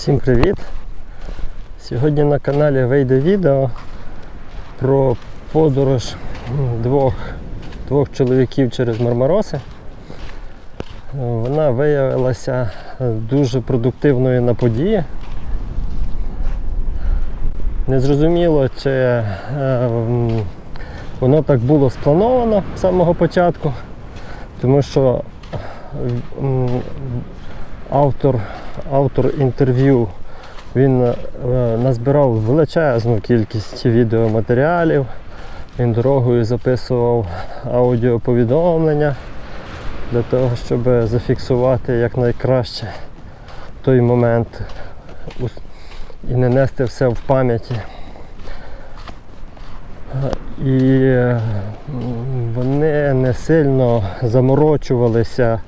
Всім привіт! Сьогодні на каналі вийде відео про подорож двох, двох чоловіків через Мармароси. Вона виявилася е, дуже продуктивною на події. Незрозуміло, чи е, воно так було сплановано з самого початку, тому що автор, автор інтерв'ю він е, назбирав величезну кількість відеоматеріалів. Він дорогою записував аудіоповідомлення для того, щоб зафіксувати якнайкраще той момент і не нести все в пам'яті. І вони не сильно заморочувалися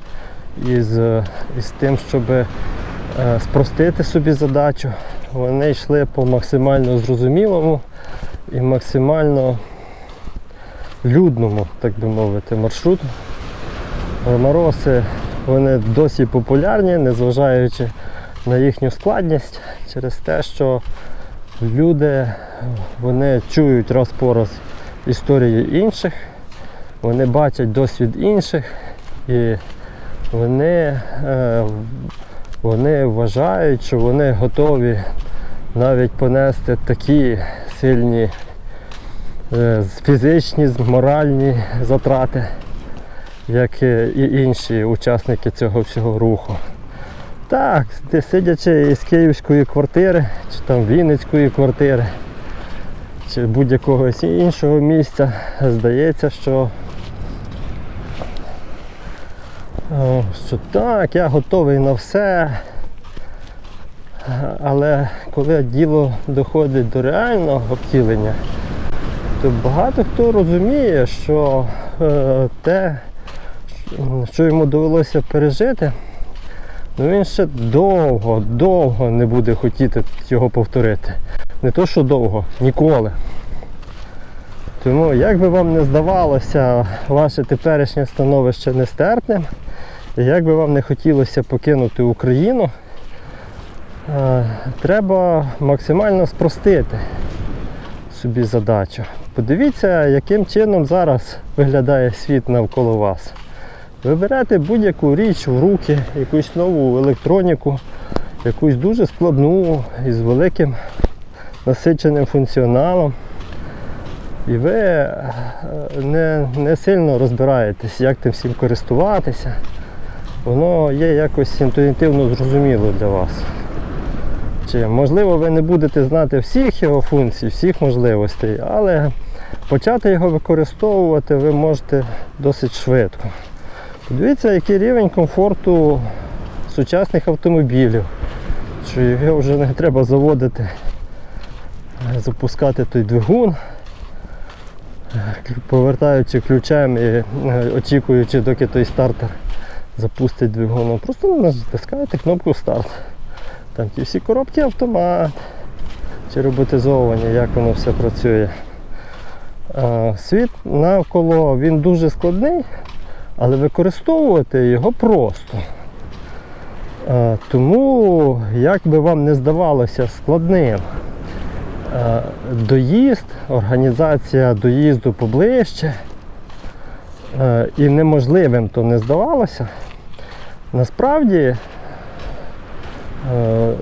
із, із тим, щоб е, спростити собі задачу. Вони йшли по максимально зрозумілому і максимально людному, так би мовити, маршруту. Мороси вони досі популярні, незважаючи на їхню складність, через те, що люди вони чують раз по раз історії інших, вони бачать досвід інших і вони, е, вони вважають, що вони готові навіть понести такі сильні е, фізичні, моральні затрати, як і інші учасники цього всього руху. Так, сидячи із київської квартири, чи там Вінницької квартири, чи будь-якого іншого місця, здається, що О, що так, я готовий на все. Але коли діло доходить до реального втілення, то багато хто розуміє, що е, те, що йому довелося пережити, ну він ще довго, довго не буде хотіти його повторити. Не то, що довго, ніколи. Тому, як би вам не здавалося ваше теперішнє становище нестерпним, і як би вам не хотілося покинути Україну, е, треба максимально спростити собі задачу. Подивіться, яким чином зараз виглядає світ навколо вас. Ви берете будь-яку річ в руки, якусь нову електроніку, якусь дуже складну із великим насиченим функціоналом. І ви е, не, не сильно розбираєтесь, як тим всім користуватися. Воно є якось інтуїтивно зрозуміло для вас. Чи, можливо, ви не будете знати всіх його функцій, всіх можливостей, але почати його використовувати ви можете досить швидко. Подивіться, який рівень комфорту сучасних автомобілів, що його вже не треба заводити, запускати той двигун, повертаючи ключем і е, очікуючи, доки той стартер запустить двигун. Просто натискаєте кнопку старт. Там ті всі коробки автомат чи роботизовані, як воно все працює. Світ навколо він дуже складний, але використовувати його просто. Тому, як би вам не здавалося складним доїзд, організація доїзду поближче е, і неможливим то не здавалося, насправді Е,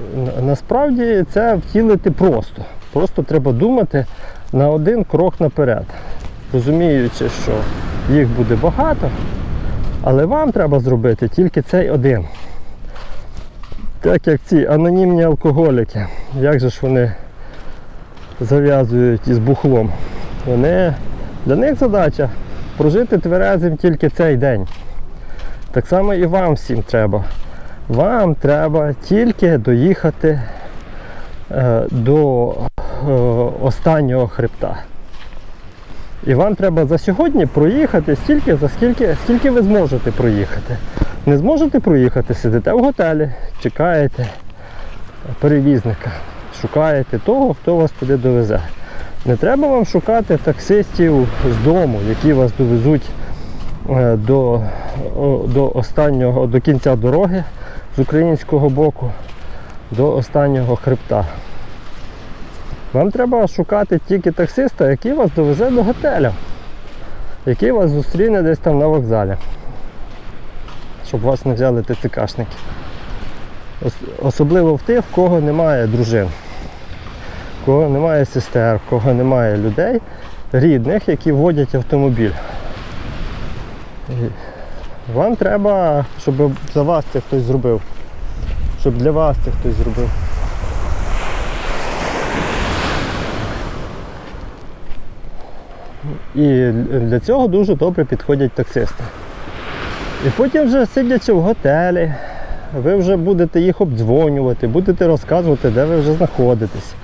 Насправді це втілити просто. Просто треба думати на один крок наперед, розуміючи, що їх буде багато, але вам треба зробити тільки цей один. Так як ці анонімні алкоголіки, як же ж вони зав'язують із бухлом. Вони, для них задача прожити тверезим тільки цей день. Так само і вам всім треба. Вам треба тільки доїхати е, до е, останнього хребта. І вам треба за сьогодні проїхати стільки, за скільки, скільки ви зможете проїхати. Не зможете проїхати, сидите в готелі, чекаєте перевізника, шукаєте того, хто вас туди довезе. Не треба вам шукати таксистів з дому, які вас довезуть е, до, до останнього, до кінця дороги з українського боку. до останнього хребта. Вам треба шукати тільки таксиста, який вас довезе до готеля, який вас зустріне десь там на вокзалі, щоб вас не взяли ТЦКшники. Ос- Особливо в тих, в кого немає дружин, кого немає сестер, в кого немає людей рідних, які водять автомобіль. І Вам треба, щоб за вас це хтось зробив. Щоб для вас це хтось зробив. І для цього дуже добре підходять таксисти. І потім вже сидячи в готелі, ви вже будете їх обдзвонювати, будете розказувати, де ви вже знаходитесь.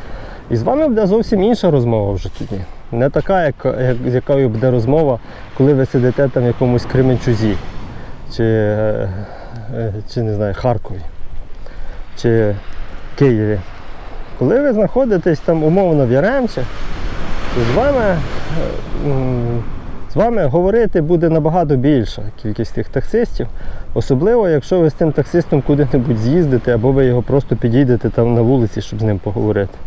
І з вами буде зовсім інша розмова вже тоді. Не така, як, як, з якою буде розмова, коли ви сидите там в якомусь Кременчузі, чи, е, е, чи не знаю, Харкові, чи Києві. Коли ви знаходитесь там умовно в Яремче, то з вами, е, з вами говорити буде набагато більша кількість тих таксистів. Особливо, якщо ви з тим таксистом куди-небудь з'їздите, або ви його просто підійдете там на вулиці, щоб з ним поговорити.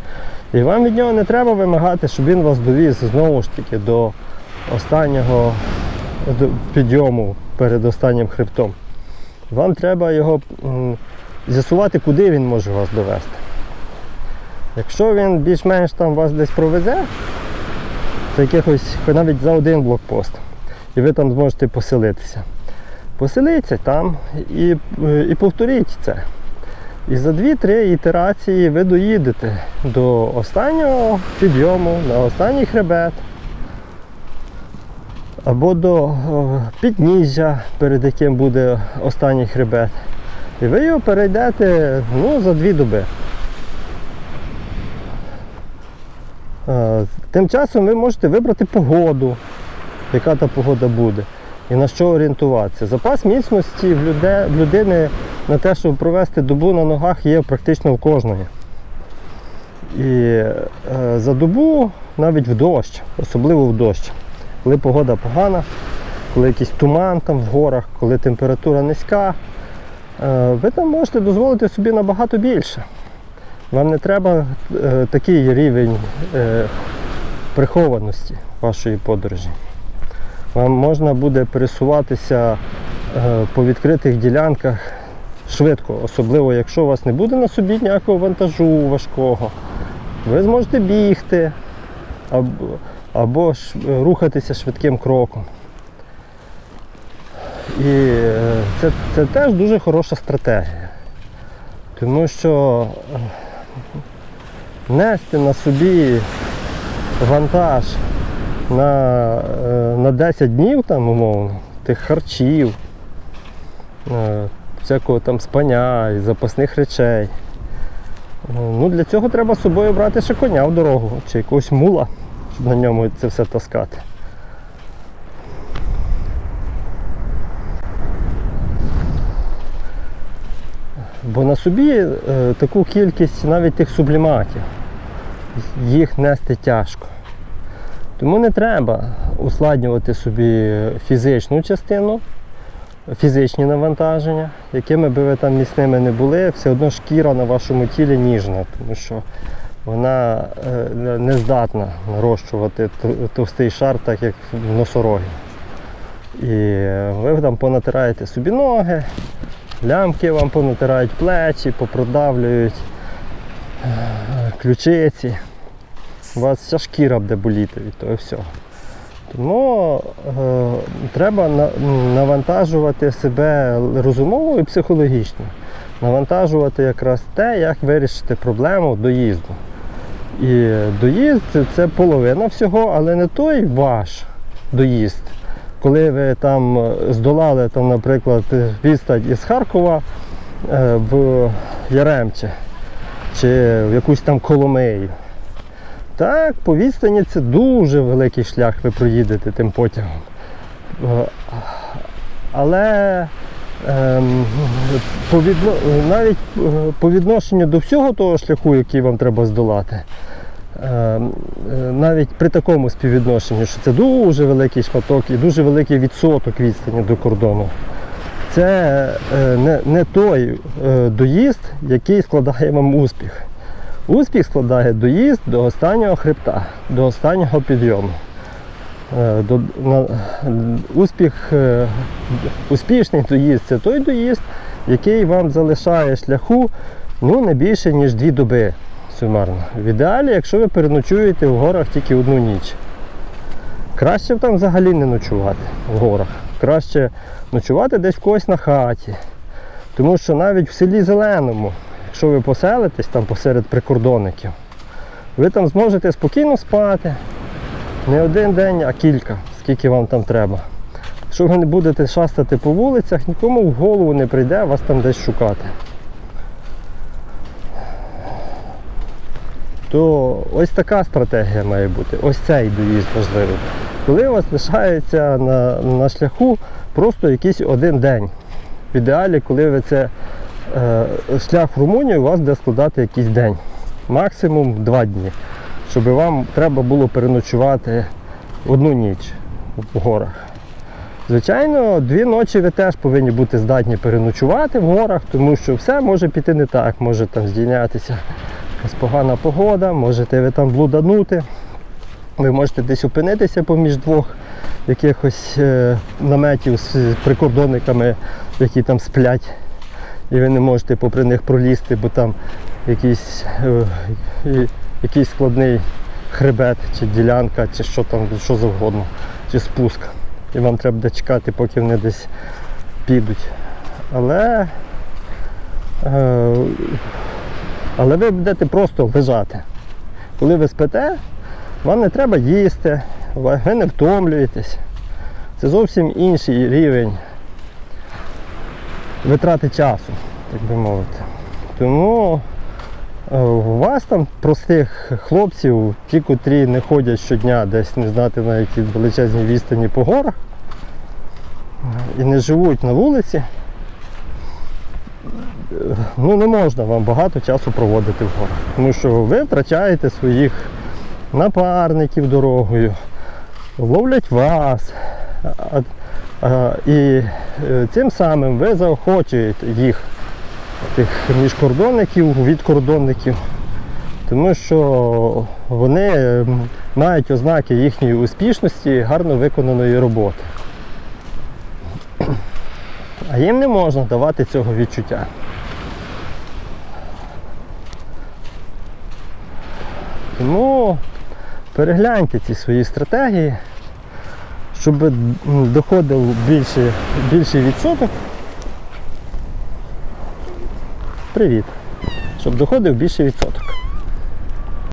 І вам від нього не треба вимагати, щоб він вас довіз знову ж таки до останнього до підйому перед останнім хребтом. Вам треба його з'ясувати, куди він може вас довести. Якщо він більш-менш там вас десь провезе, це якихось навіть за один блокпост, і ви там зможете поселитися. Поселіться там і, і повторіть це. І за 2-3 ітерації ви доїдете до останнього підйому, на останній хребет, або до е, підніжжя, перед яким буде останній хребет. І ви його перейдете ну, за дві доби. Е, Тим часом ви можете вибрати погоду, яка та погода буде, і на що орієнтуватися. Запас міцності в людини на те, щоб провести добу на ногах, є практично в кожної. І е, за добу навіть в дощ, особливо в дощ, коли погода погана, коли якийсь туман там в горах, коли температура низька, е, ви там можете дозволити собі набагато більше. Вам не треба е, такий рівень прихованості вашої подорожі. Вам можна буде пересуватися по відкритих ділянках швидко, особливо якщо у вас не буде на собі ніякого вантажу важкого. Ви зможете бігти або, або е, рухатися швидким кроком. І е, це, це теж дуже хороша стратегія. Тому що е, нести на собі вантаж на, на 10 днів там умовно, тих харчів, всякого там спання і запасних речей. Е, Ну, для цього треба з собою брати ще коня в дорогу чи якогось мула, щоб на ньому це все таскати. Бо на собі е, таку кількість навіть тих субліматів, їх нести тяжко. Тому не треба ускладнювати собі фізичну частину, фізичні навантаження, якими би ви там міцними не були, все одно шкіра на вашому тілі ніжна, тому що вона е, не здатна нарощувати товстий шар, так як в носорогі. І ви там понатираєте собі ноги, лямки вам понатирають плечі, попродавлюють е, ключиці. У вас вся шкіра буде боліти від того всього. Тому е, треба на, навантажувати себе розумово і психологічно. Навантажувати якраз те, як вирішити проблему доїзду. І доїзд це половина всього, але не той ваш доїзд. Коли ви там е, здолали, там, наприклад, відстань із Харкова е, в Яремче чи в якусь там Коломию. Так, по відстані це дуже великий шлях ви проїдете тим потягом. Е, Але ем, по відно... навіть е, по відношенню до всього того шляху, який вам треба здолати, ем, е, навіть при такому співвідношенні, що це дуже великий шматок і дуже великий відсоток відстані до кордону, це не, не той доїзд, який складає вам успіх. Успіх складає доїзд до останнього хребта, до останнього підйому. Е, До, на, успіх, е, успішний доїзд це той доїзд, який вам залишає шляху ну, не більше, ніж дві доби сумарно. В ідеалі, якщо ви переночуєте в горах тільки одну ніч. Краще там взагалі не ночувати в горах. Краще ночувати десь в когось на хаті. Тому що навіть в селі Зеленому, якщо ви поселитесь там посеред прикордонників, ви там зможете спокійно спати. Не один день, а кілька, скільки вам там треба. Якщо ви не будете шастати по вулицях, нікому в голову не прийде вас там десь шукати. То ось така стратегія має бути. Ось цей доїзд важливий. Коли у вас лишається на, на шляху просто якийсь один день. В ідеалі, коли ви це шлях в Румунію, у вас буде складати якийсь день. Максимум два дні. Щоб вам треба було переночувати одну ніч в горах. Звичайно, дві ночі ви теж повинні бути здатні переночувати в горах, тому що все може піти не так. Може там здійнятися якась погана погода, можете ви там блуданути. Ви можете десь опинитися поміж двох якихось е, наметів з прикордонниками, які там сплять, і ви не можете попри них пролізти, бо там якийсь, е, якийсь складний хребет, чи ділянка, чи що там, що завгодно, чи спуск. І вам треба буде чекати, поки вони десь підуть. Але, е, але ви будете просто лежати. Коли ви спите, вам не треба їсти, ви не втомлюєтесь. Це зовсім інший рівень витрати часу, так би мовити. Тому е, у вас там простих хлопців, ті, котрі не ходять щодня десь не знати на якій величезній відстані по горах і не живуть на вулиці, е, ну не можна вам багато часу проводити в горах. Тому що ви втрачаєте своїх напарників дорогою, ловлять вас. І е, цим самим ви заохочуєте їх, тих міжкордонників, відкордонників, тому що вони мають ознаки їхньої успішності, гарно виконаної роботи. А їм не можна давати цього відчуття. Тому перегляньте ці свої стратегії, щоб доходив більший, більший відсоток. Привіт. Щоб доходив більший відсоток.